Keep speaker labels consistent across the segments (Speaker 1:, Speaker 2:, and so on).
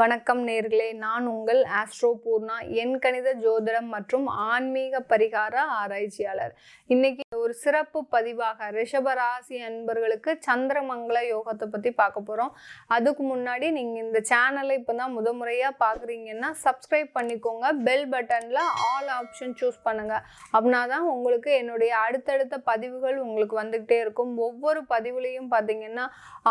Speaker 1: வணக்கம் நேர்களே. நான் உங்கள் ஆஸ்ட்ரோ பூர்ணா என் கணித ஜோதிடம் மற்றும் ஆன்மீக பரிகார ஆராய்ச்சியாளர். இன்னைக்கு ஒரு சிறப்பு பதிவாக ரிஷபராசி அன்பர்களுக்கு சந்திரமங்கல யோகத்தை பற்றி பார்க்க போகிறோம் அதுக்கு முன்னாடி நீங்கள் இந்த சேனலை இப்போ தான் முத முறையாக பார்க்குறீங்கன்னா சப்ஸ்கிரைப் பண்ணிக்கோங்க. பெல் பட்டனில் ஆல் ஆப்ஷன் சூஸ் பண்ணுங்கள் அப்படின்னா தான் உங்களுக்கு என்னுடைய அடுத்தடுத்த பதிவுகள் உங்களுக்கு வந்துக்கிட்டே இருக்கும். ஒவ்வொரு பதிவுலையும் பார்த்தீங்கன்னா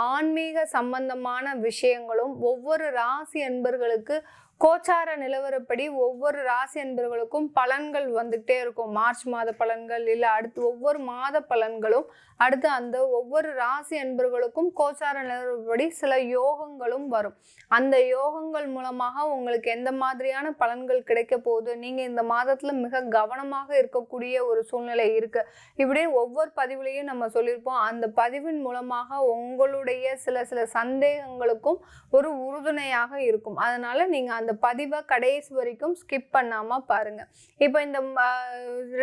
Speaker 1: ஆன்மீக சம்பந்தமான விஷயங்களும் ஒவ்வொரு ராசி அன்பர்களுக்கு கோச்சார நிலவரப்படி ஒவ்வொரு ராசி அன்பர்களுக்கும் பலன்கள் வந்துகிட்டே இருக்கும். மார்ச் மாத பலன்கள் இல்லை அடுத்து ஒவ்வொரு மாத பலன்களும் அடுத்து அந்த ஒவ்வொரு ராசி அன்பர்களுக்கும் கோச்சார நிலவரப்படி சில யோகங்களும் வரும். அந்த யோகங்கள் மூலமாக உங்களுக்கு எந்த மாதிரியான பலன்கள் கிடைக்க போகுது? நீங்கள் இந்த மாதத்தில் மிக கவனமாக இருக்கக்கூடிய ஒரு சூழ்நிலை இருக்கு. இப்படி ஒவ்வொரு பதிவுலையும் நம்ம சொல்லியிருப்போம். அந்த பதிவின் மூலமாக உங்களுடைய சில சில சந்தேகங்களுக்கும் ஒரு உறுதுணையாக இருக்கும். அதனால நீங்கள் அந்த பதிவை கடைசி வரைக்கும் ஸ்கிப் பண்ணாமல் பாருங்கள் இப்போ இந்த ம,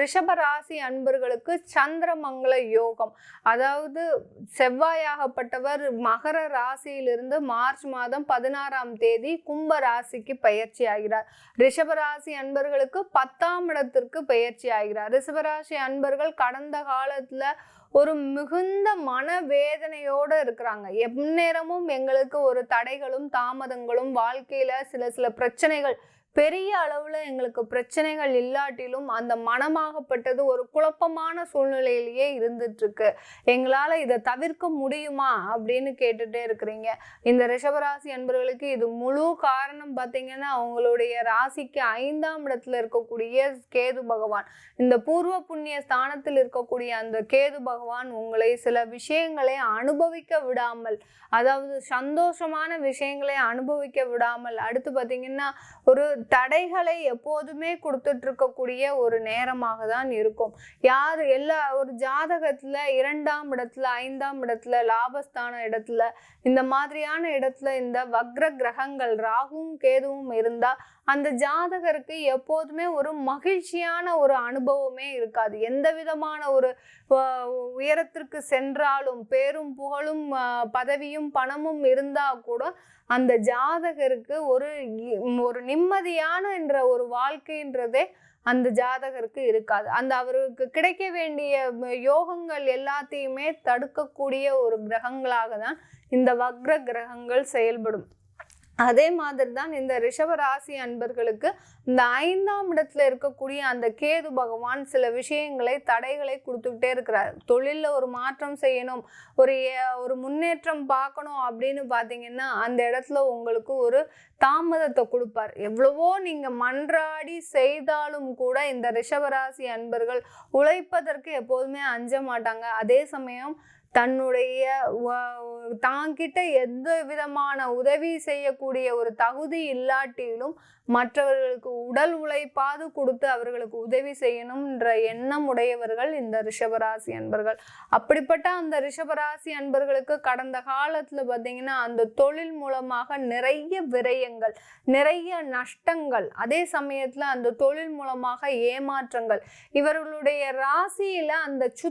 Speaker 1: ரிஷப ராசி அன்பர்களுக்கு சந்திரமங்கல யோகம். அதாவது செவ்வாயாகப்பட்டவர் மகர ராசியிலிருந்து மார்ச் மாதம் பதினாறாம் தேதி கும்ப ராசிக்கு பயிற்சி ஆகிறார். ரிஷபராசி அன்பர்களுக்கு பத்தாம் இடத்திற்கு பயிற்சி ஆகிறார். ரிஷபராசி அன்பர்கள் கடந்த காலத்தில் ஒரு மிகுந்த மனவேதனையோடு இருக்கிறாங்க. எந்நேரமும் எங்களுக்கு ஒரு தடைகளும் தாமதங்களும் வாழ்க்கையில் சில சில பிரச்சனைகள் பெரிய அளவில் எங்களுக்கு பிரச்சனைகள் இல்லாட்டிலும் அந்த மனமாகப்பட்டது ஒரு குழப்பமான சூழ்நிலையிலேயே இருந்துட்டுருக்கு. எங்களால் இதை தவிர்க்க முடியுமா அப்படின்னு கேட்டுகிட்டே இருக்கிறீங்க. இந்த ரிஷபராசி அன்பர்களுக்கு இது முழு காரணம் பார்த்தீங்கன்னா அவங்களுடைய ராசிக்கு ஐந்தாம் இடத்துல இருக்கக்கூடிய கேது பகவான். இந்த பூர்வ புண்ணிய ஸ்தானத்தில் இருக்கக்கூடிய அந்த கேது பகவான் உங்களை சில விஷயங்களை அனுபவிக்க விடாமல் அதாவது சந்தோஷமான விஷயங்களை அனுபவிக்க விடாமல் அடுத்து பார்த்தீங்கன்னா ஒரு தடைகளை எப்போதுமே கொடுத்துட்டு இருக்கக்கூடிய ஒரு நேரமாக தான் இருக்கும். யார் எல்லா ஒரு ஜாதகத்துல இரண்டாம் இடத்துல ஐந்தாம் இடத்துல லாபஸ்தான இடத்துல இந்த மாதிரியான இடத்துல இந்த வக்ர கிரகங்கள் ராகுவும் கேதுவும் இருந்தா அந்த ஜாதகருக்கு எப்போதுமே ஒரு மகிழ்ச்சியான ஒரு அனுபவமே இருக்காது. எந்த விதமான ஒரு உயரத்திற்கு சென்றாலும் பேரும் புகழும் பதவியும் பணமும் இருந்தால் கூட அந்த ஜாதகருக்கு ஒரு ஒரு நிம்மதியான என்ற ஒரு வாழ்க்கைன்றதே அந்த ஜாதகருக்கு இருக்காது. அந்த அவருக்கு கிடைக்க வேண்டிய யோகங்கள் எல்லாத்தையுமே தடுக்கக்கூடிய ஒரு கிரகங்களாக தான் இந்த வக்ர கிரகங்கள் செயல்படும். அதே மாதிரி தான் இந்த ரிஷப ராசி அன்பர்களுக்கு இந்த ஐந்தாம் இடத்துல இருக்கக்கூடிய அந்த கேது பகவான் சில விஷயங்களை தடைகளை கொடுத்துக்கிட்டே இருக்கிறார். தொழிலில் ஒரு மாற்றம் செய்யணும் ஒரு ஒரு முன்னேற்றம் பார்க்கணும் அப்படின்னு பார்த்தீங்கன்னா அந்த இடத்துல உங்களுக்கு ஒரு தாமதத்தை கொடுப்பார். எவ்வளவோ நீங்கள் மன்றாடி செய்தாலும் கூட இந்த ரிஷபராசி அன்பர்கள் உழைப்பதற்கு எப்போதுமே அஞ்ச மாட்டாங்க. அதே சமயம் தன்னுடைய தாங்கிட்ட எந்த விதமான உதவி செய்யக்கூடிய ஒரு தகுதி இல்லாட்டிலும் மற்றவர்களுக்கு உடல் உழைப்பாது கொடுத்து அவர்களுக்கு உதவி செய்யணும்ன்ற எண்ணம் உடையவர்கள் இந்த ரிஷபராசி அன்பர்கள். அப்படிப்பட்ட அந்த ரிஷபராசி அன்பர்களுக்கு கடந்த காலத்துல பார்த்தீங்கன்னா அந்த தொழில் மூலமாக நிறைய விரயங்கள் நிறைய நஷ்டங்கள் அதே சமயத்துல அந்த தொழில் மூலமாக ஏமாற்றங்கள். இவர்களுடைய ராசியில அந்த சு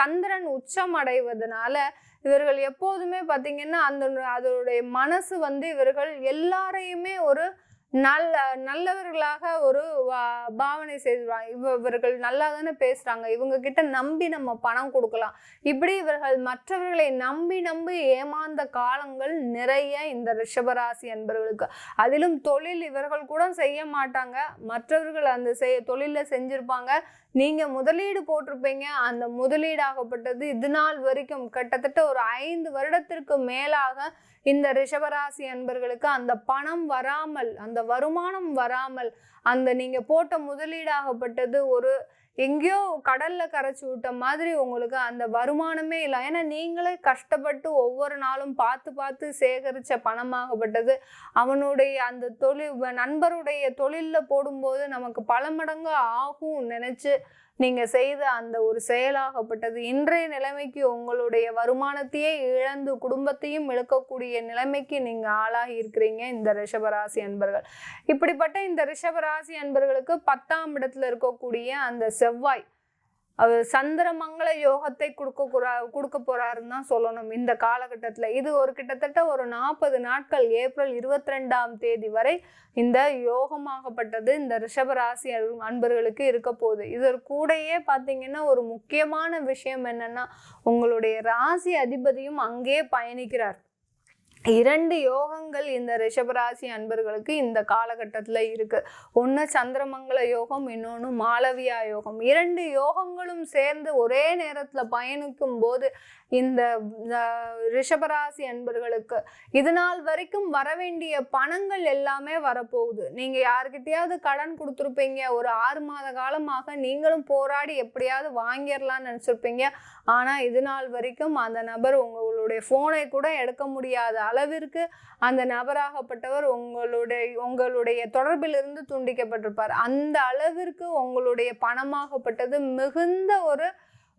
Speaker 1: சந்திரன் உச்சம் அடைவதனால இவர்கள் எப்போதுமே பார்த்தீங்கன்னா அந்த அதனுடைய மனசு வந்து இவர்கள் எல்லாரையுமே ஒரு நல்ல நல்லவர்களாக ஒரு வா- பாவனை செய்வாங்க இவ இவர்கள் நல்லா தானே பேசுகிறாங்க இவங்க கிட்ட நம்பி நம்ம பணம் கொடுக்கலாம். இப்படி இவர்கள் மற்றவர்களை நம்பி நம்பி ஏமாந்த காலங்கள் நிறைய இந்த ரிஷபராசி என்பவர்களுக்கு அதிலும் தொழில் இவர்கள் கூட செய்ய மாட்டாங்க. மற்றவர்கள் அந்த செய் தொழிலில் செஞ்சுருப்பாங்க. நீங்கள் முதலீடு போட்டிருப்பீங்க. அந்த முதலீடாகப்பட்டது இது நாள் வரைக்கும் கிட்டத்தட்ட ஒரு ஐந்து வருடத்திற்கு மேலாக இந்த ரிஷபராசி அன்பர்களுக்கு அந்த பணம் வராமல் அந்த வருமானம் வராமல் அந்த நீங்கள் போட்ட முதலீடாகப்பட்டது ஒரு எங்கேயோ கடல்ல கரைச்சி விட்ட மாதிரி உங்களுக்கு அந்த வருமானமே இல்லை. ஏன்னா நீங்களே கஷ்டப்பட்டு ஒவ்வொரு நாளும் பார்த்து பார்த்து சேகரிச்ச பணமாகப்பட்டது. அவனுடைய அந்த தொழில் நண்பருடைய தொழிலில் போடும்போது நமக்கு பல மடங்கு ஆகும் நினச்சி நீங்கள் செய்த அந்த ஒரு செயலாகப்பட்டது இன்றைய நிலைமைக்கு உங்களுடைய வருமானத்தையே இழந்து குடும்பத்தையும் இழக்கக்கூடிய நிலைமைக்கு நீங்கள் ஆளாகி இருக்கிறீங்க இந்த ரிஷபராசி அன்பர்கள். இப்படிப்பட்ட இந்த ரிஷபராசி அன்பர்களுக்கு பத்தாம் இடத்துல இருக்கக்கூடிய அந்த செவ்வாய் அவர் சந்திரமங்கல யோகத்தை கொடுக்க போறா கொடுக்க போறாருன்னு தான் சொல்லணும் இந்த காலகட்டத்தில். இது ஒரு கிட்டத்தட்ட ஒரு நாற்பது நாட்கள் ஏப்ரல் இருபத்தி ரெண்டாம் தேதி வரை இந்த யோகமாகப்பட்டது இந்த ரிஷபராசி அன்பர்களுக்கு இருக்க போகுது. இதற்கு கூடயே பார்த்தீங்கன்னா ஒரு முக்கியமான விஷயம் என்னன்னா உங்களுடைய ராசி அதிபதியும் அங்கே பயணிக்கிறார். இரண்டு யோகங்கள் இந்த ரிஷபராசி அன்பர்களுக்கு இந்த காலகட்டத்தில் இருக்குது ஒன்று சந்திரமங்கல யோகம் இன்னொன்று மாளவியா யோகம். இரண்டு யோகங்களும் சேர்ந்து ஒரே நேரத்தில் பயணிக்கும் போது இந்த ரிஷபராசி அன்பர்களுக்கு இது நாள் வரைக்கும் வர வேண்டிய பணங்கள் எல்லாமே வரப்போகுது. நீங்கள் யாருக்கிட்டையாவது கடன் கொடுத்துருப்பீங்க. ஒரு ஆறு மாத காலமாக நீங்களும் போராடி எப்படியாவது வாங்கிடலான்னு நினச்சிருப்பீங்க. ஆனால் இது நாள் வரைக்கும் அந்த நபர் உங்களுடைய ஃபோனை கூட எடுக்க முடியாத அளவிற்கு அந்த நபராகப்பட்டவர் உங்களுடைய உங்களுடைய தொடர்பிலிருந்து துண்டிக்கப்பட்டிருப்பார். அந்த அளவிற்கு உங்களுடைய பணமாகப்பட்டது மிகுந்த ஒரு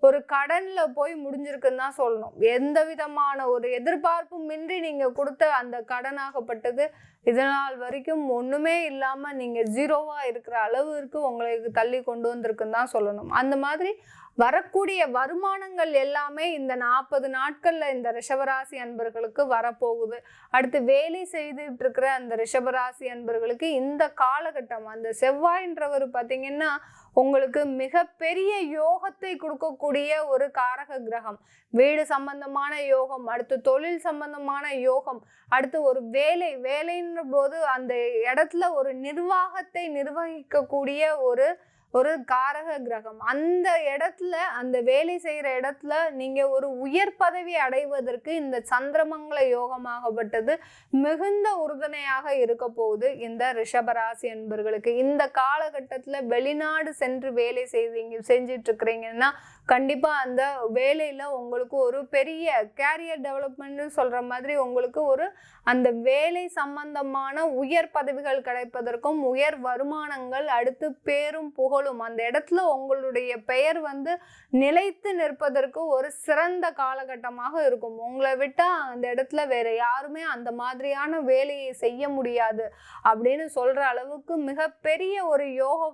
Speaker 1: ஒரு கடன்ல போய் முடிஞ்சிருக்குன்னு தான் சொல்லணும். எந்த விதமான ஒரு எதிர்பார்ப்பும் இன்றி நீங்க கொடுத்த அந்த கடனாகப்பட்டது இதனால் வரைக்கும் ஒண்ணுமே இல்லாம நீங்க ஜீரோவா இருக்கிற அளவிற்கு உங்களுக்கு தள்ளி கொண்டு வந்திருக்குன்னு தான் சொல்லணும். அந்த மாதிரி வரக்கூடிய வருமானங்கள் எல்லாமே இந்த நாற்பது நாட்களில் இந்த ரிஷபராசி அன்பர்களுக்கு வரப்போகுது. அடுத்து வேலை செய்துட்டு இருக்கிற அந்த ரிஷபராசி அன்பர்களுக்கு இந்த காலகட்டம் அந்த செவ்வாயின்றவர் பார்த்தீங்கன்னா உங்களுக்கு மிகப்பெரிய யோகத்தை கொடுக்கக்கூடிய ஒரு காரக கிரகம். வீடு சம்பந்தமான யோகம் அடுத்து தொழில் சம்பந்தமான யோகம் அடுத்து ஒரு வேலை வேலைன்ற போது அந்த இடத்துல ஒரு நிர்வாகத்தை நிர்வகிக்கக்கூடிய ஒரு ஒரு காரக கிரகம். அந்த இடத்துல அந்த வேலை செய்கிற இடத்துல நீங்கள் ஒரு உயர் பதவி அடைவதற்கு இந்த சந்திரமங்கல யோகமாகப்பட்டது மிகுந்த உறுதுணையாக இருக்க போகுது இந்த ரிஷபராசி என்பர்களுக்கு. இந்த காலகட்டத்தில் வெளிநாடு சென்று வேலை செய்தீங்க செஞ்சிட்ருக்கிறீங்கன்னா கண்டிப்பாக அந்த வேலையில் உங்களுக்கு ஒரு பெரிய கேரியர் டெவலப்மெண்ட்னு சொல்கிற மாதிரி உங்களுக்கு ஒரு அந்த வேலை சம்பந்தமான உயர் பதவிகள் கிடைப்பதற்கும் உயர் வருமானங்கள் அடுத்து பேரும் புகழும் அந்த இடத்துல உங்களுடைய பெயர் வந்து நிலைத்து நிற்பதற்கு ஒரு சிறந்த காலகட்டமாக இருக்கும். உங்களை விட்டால் அந்த இடத்துல வேறு யாருமே அந்த மாதிரியான வேலையை செய்ய முடியாது அப்படின்னு சொல்கிற அளவுக்கு மிகப்பெரிய ஒரு யோக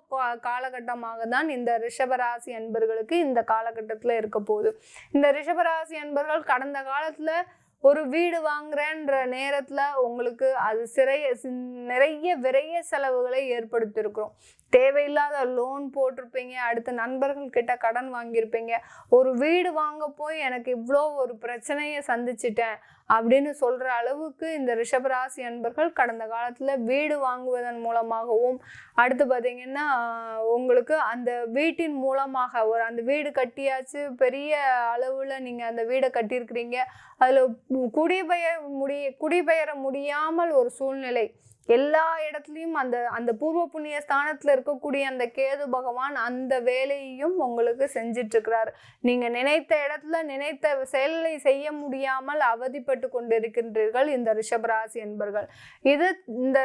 Speaker 1: காலகட்டமாக தான் இந்த ரிஷபராசி அன்பர்களுக்கு இந்த காலகட்டத்தில் இருக்க போகுது. இந்த ரிஷபராசி அன்பர்கள் கடந்த காலத்துல ஒரு வீடு வாங்குறேன்ற நேரத்தில் உங்களுக்கு அது சிறைய நிறைய விரைய செலவுகளை ஏற்படுத்தியிருக்கிறோம். தேவையில்லாத லோன் போட்டிருப்பீங்க. அடுத்து நண்பர்கள் கிட்ட கடன் வாங்கியிருப்பீங்க. ஒரு வீடு வாங்க போய் எனக்கு இவ்வளோ ஒரு பிரச்சனையை சந்திச்சிட்டேன் அப்படின்னு சொல்கிற அளவுக்கு இந்த ரிஷபராசி அன்பர்கள் கடந்த காலத்தில் வீடு வாங்குவதன் மூலமாகவும் அடுத்து பார்த்தீங்கன்னா உங்களுக்கு அந்த வீட்டின் மூலமாக ஒரு அந்த வீடு கட்டியாச்சு. பெரிய அளவில் நீங்கள் அந்த வீடை கட்டியிருக்கிறீங்க. அதில் குடிபெயர் முடிய குடிபெயர முடியாமல் ஒரு சூழ்நிலை எல்லா இடத்துலையும் அந்த அந்த பூர்வ புண்ணிய ஸ்தானத்தில் இருக்கக்கூடிய அந்த கேது பகவான் அந்த வேலையையும் உங்களுக்கு செஞ்சிட்ருக்கிறார். நீங்கள் நினைத்த இடத்துல நினைத்த செயலை செய்ய முடியாமல் அவதிப்பட்டு கொண்டிருக்கின்றீர்கள் இந்த ரிஷபராசி என்பர்கள். இது இந்த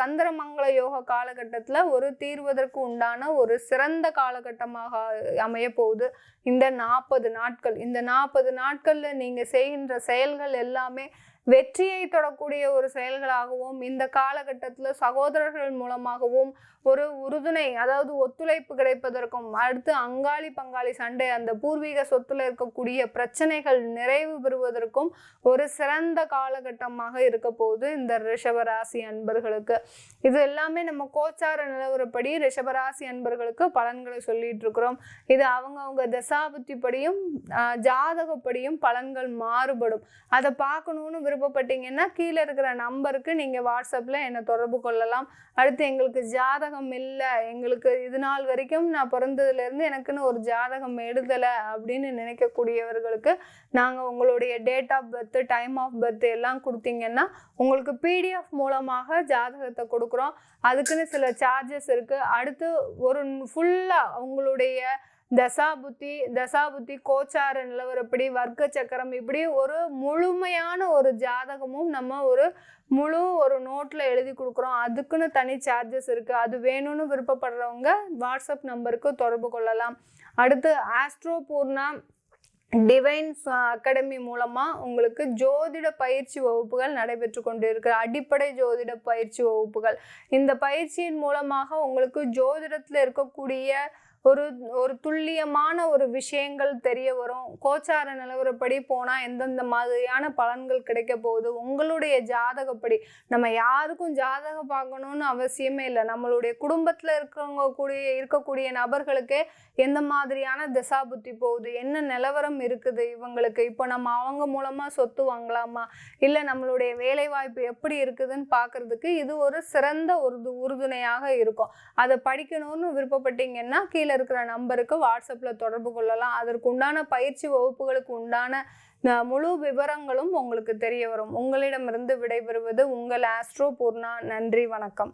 Speaker 1: சந்திரமங்கல யோக காலகட்டத்தில் ஒரு தீர்வதற்கு உண்டான ஒரு சிறந்த காலகட்டமாக அமைய போகுது. இந்த நாற்பது நாட்கள். இந்த நாற்பது நாட்களில் நீங்கள் செய்கின்ற செயல்கள் எல்லாமே வெற்றியை தொடக்கூடிய ஒரு செயல்களாகவும் இந்த காலகட்டத்தில் சகோதரர்கள் மூலமாகவும் ஒரு உறுதுணை அதாவது ஒத்துழைப்பு கிடைப்பதற்கும் அடுத்து அங்காளி பங்காளி சண்டை அந்த பூர்வீக சொத்துல இருக்கக்கூடிய பிரச்சனைகள் நிறைவு பெறுவதற்கும் ஒரு சிறந்த காலகட்டமாக இருக்க போகுது இந்த ரிஷபராசி அன்பர்களுக்கு. இது எல்லாமே நம்ம கோச்சார நிலவரப்படி ரிஷபராசி அன்பர்களுக்கு பலன்களை சொல்லிட்டு இருக்கிறோம். இது அவங்கவங்க தசாபுத்திப்படியும் ஜாதகப்படியும் பலன்கள் மாறுபடும். அதை பார்க்கணுன்னு விருப்பப்பட்டீங்கன்னா கீழே இருக்கிற நம்பருக்கு நீங்கள் வாட்ஸ்அப்பில் என்னை தொடர்பு கொள்ளலாம். அடுத்து எங்களுக்கு ஜாதகம் இல்லை. எங்களுக்கு இது நாள் வரைக்கும் நான் பிறந்ததுலேருந்து எனக்குன்னு ஒரு ஜாதகம் எழுதலை அப்படின்னு நினைக்கக்கூடியவர்களுக்கு நாங்கள் உங்களுடைய date of birth time of birth எல்லாம் கொடுத்தீங்கன்னா உங்களுக்கு பிடிஎஃப் மூலமாக ஜாதகத்தை கொடுக்குறோம். அதுக்குன்னு சில சார்ஜஸ் இருக்குது அடுத்து ஒரு ஃபுல்லாக உங்களுடைய தசாபுத்தி தசாபுத்தி கோச்சார நிலவரப்படி வர்க்க சக்கரம் இப்படி ஒரு முழுமையான ஒரு ஜாதகமும் நம்ம ஒரு முழு ஒரு நோட்டில் எழுதி கொடுக்குறோம். அதுக்குன்னு தனி சார்ஜஸ் இருக்குது அது வேணும்னு விருப்பப்படுறவங்க வாட்ஸ்அப் நம்பருக்கு தொடர்பு கொள்ளலாம். அடுத்து ஆஸ்ட்ரோ பூர்ணா டிவைன்ஸ் அகாடமி மூலமாக உங்களுக்கு ஜோதிட பயிற்சி வகுப்புகள் நடைபெற்று கொண்டு இருக்கிற அடிப்படை ஜோதிட பயிற்சி வகுப்புகள். இந்த பயிற்சியின் மூலமாக உங்களுக்கு ஜோதிடத்தில் இருக்கக்கூடிய ஒரு ஒரு துல்லியமான ஒரு விஷயங்கள் தெரிய வரும். கோச்சார நிலவரப்படி போனால் எந்தெந்த மாதிரியான பலன்கள் கிடைக்க போகுது? உங்களுடைய ஜாதகப்படி நம்ம யாருக்கும் ஜாதகம் பார்க்கணும்னு அவசியமே இல்லை. நம்மளுடைய குடும்பத்தில் இருக்கவங்க கூடிய இருக்கக்கூடிய நபர்களுக்கே எந்த மாதிரியான திசா புத்தி போகுது? என்ன நிலவரம் இருக்குது இவங்களுக்கு? இப்போ நம்ம அவங்க மூலமாக சொத்து வாங்கலாமா? இல்லை நம்மளுடைய வேலைவாய்ப்பு எப்படி இருக்குதுன்னு பார்க்கறதுக்கு இது ஒரு சிறந்த ஒரு உறுதுணையாக இருக்கும். அதை படிக்கணும்னு விருப்பப்பட்டீங்கன்னா கீழே இருக்கிற நம்பருக்கு வாட்ஸ்அப்பில் தொடர்பு கொள்ளலாம். அதற்கு உண்டான பயிற்சி வகுப்புகளுக்கு உண்டான முழு விவரங்களும் உங்களுக்கு தெரிய வரும். உங்களிடமிருந்து விடைபெறுவது உங்கள் ஆஸ்ட்ரோ பூர்ணா. நன்றி வணக்கம்.